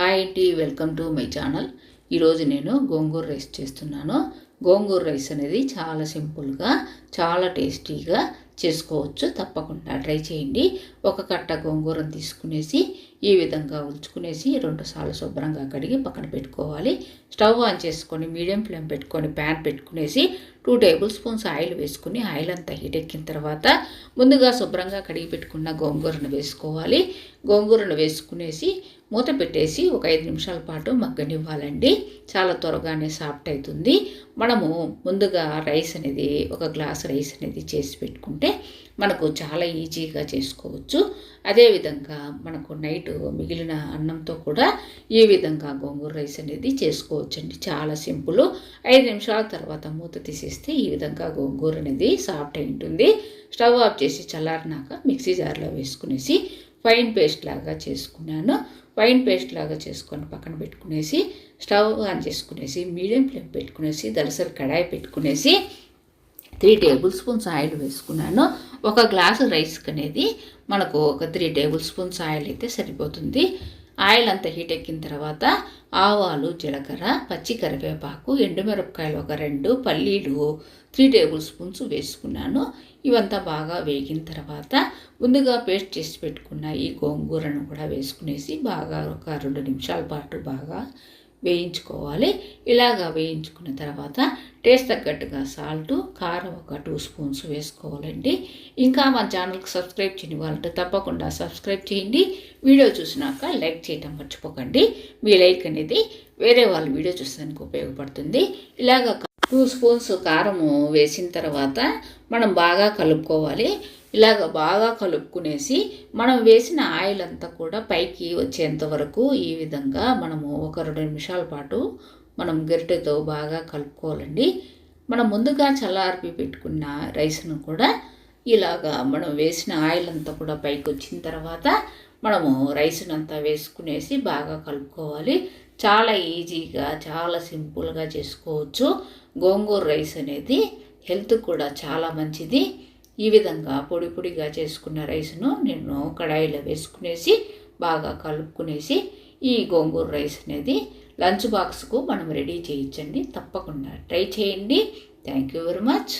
Hi టీ welcome to my channel ఈరోజు నేను గోంగూర రైస్ చేస్తున్నాను. గోంగూర రైస్ అనేది చాలా సింపుల్గా చాలా టేస్టీగా చేసుకోవచ్చు. తప్పకుండా ట్రై చేయండి. ఒక కట్ట గోంగూరను తీసుకునేసి ఈ విధంగా ఉంచుకునేసి రెండు సార్లు శుభ్రంగా కడిగి పక్కన పెట్టుకోవాలి. స్టవ్ ఆన్ చేసుకొని మీడియం ఫ్లేమ్ పెట్టుకొని ప్యాన్ పెట్టుకునేసి టూ టేబుల్ స్పూన్స్ ఆయిల్ వేసుకుని ఆయిల్ అంతా హీట్ ఎక్కిన తర్వాత ముందుగా శుభ్రంగా కడిగి పెట్టుకున్న గోంగూరను వేసుకోవాలి. గోంగూరను వేసుకునేసి మూత పెట్టేసి ఒక ఐదు నిమిషాల పాటు మగ్గనివ్వాలండి. చాలా త్వరగానే సాఫ్ట్ అవుతుంది మనము ముందుగా రైస్ అనేది ఒక గ్లాస్ రైస్ అనేది చేసి పెట్టుకుంటే మనకు చాలా ఈజీగా చేసుకోవచ్చు. అదేవిధంగా మనకు నైట్ మిగిలిన అన్నంతో కూడా ఈ విధంగా గోంగూర రైస్ అనేది చేసుకోవచ్చండి. చాలా సింపుల్. ఐదు నిమిషాల తర్వాత మూత తీసేస్తే ఈ విధంగా గోంగూర అనేది సాఫ్ట్ అయి ఉంటుంది. స్టవ్ ఆఫ్ చేసి చల్లారినాక మిక్సీ జార్లో వేసుకునేసి ఫైన్ పేస్ట్ లాగా చేసుకున్నాను. ఫైన్ పేస్ట్ లాగా చేసుకొని పక్కన పెట్టుకునేసి స్టవ్ ఆన్ చేసుకునేసి మీడియం ఫ్లేమ్ పెట్టుకునేసి దలసరి కడాయి పెట్టుకునేసి త్రీ టేబుల్ స్పూన్స్ ఆయిల్ వేసుకున్నాను. ఒక గ్లాసు రైస్కి అనేది మనకు ఒక త్రీ టేబుల్ స్పూన్స్ ఆయిల్ అయితే సరిపోతుంది. ఆయిల్ అంతా హీట్ ఎక్కిన తర్వాత ఆవాలు జీలకర్ర పచ్చి కరివేపాకు ఎండుమిరపకాయలు ఒక రెండు పల్లీలు త్రీ టేబుల్ స్పూన్స్ వేసుకున్నాను. ఇవంతా బాగా వేగిన తర్వాత ముందుగా పేస్ట్ చేసి పెట్టుకున్న ఈ గోంగూరను కూడా వేసుకునేసి బాగా ఒక రెండు నిమిషాల పాటు బాగా వేయించుకోవాలి. ఇలాగా వేయించుకున్న తర్వాత టేస్ట్ తగ్గట్టుగా సాల్ట్ కారం ఒక టూ స్పూన్స్ వేసుకోవాలండి. ఇంకా మా ఛానల్కి సబ్స్క్రైబ్ చేయని వాళ్ళంటే తప్పకుండా సబ్స్క్రైబ్ చేయండి. వీడియో చూసినాక లైక్ చేయటం మర్చిపోకండి. మీ లైక్ అనేది వేరే వాళ్ళు వీడియో చూసేందుకు ఉపయోగపడుతుంది. ఇలాగ టూ స్పూన్స్ కారము వేసిన తర్వాత మనం బాగా కలుపుకోవాలి. ఇలాగ బాగా కలుపుకునేసి మనం వేసిన ఆయిల్ అంతా కూడా పైకి వచ్చేంత వరకు ఈ విధంగా మనము ఒక రెండు నిమిషాల పాటు మనం గరిటెతో బాగా కలుపుకోవాలండి. మనం ముందుగా చల్లార్పి పెట్టుకున్న రైస్ను కూడా ఇలాగా మనం వేసిన ఆయిల్ అంతా కూడా పైకి వచ్చిన తర్వాత మనము రైస్ను అంతా వేసుకునేసి బాగా కలుపుకోవాలి. చాలా ఈజీగా చాలా సింపుల్గా చేసుకోవచ్చు. గోంగూర రైస్ అనేది హెల్త్ కూడా చాలా మంచిది. ఈ విధంగా పొడి పొడిగా చేసుకున్న రైస్ను నేను కడాయిలో వేసుకునేసి బాగా కలుపుకునేసి ఈ గోంగూర రైస్ అనేది లంచ్ బాక్స్కు మనం రెడీ చేయించండి. తప్పకుండా ట్రై చేయండి. Thank you very much.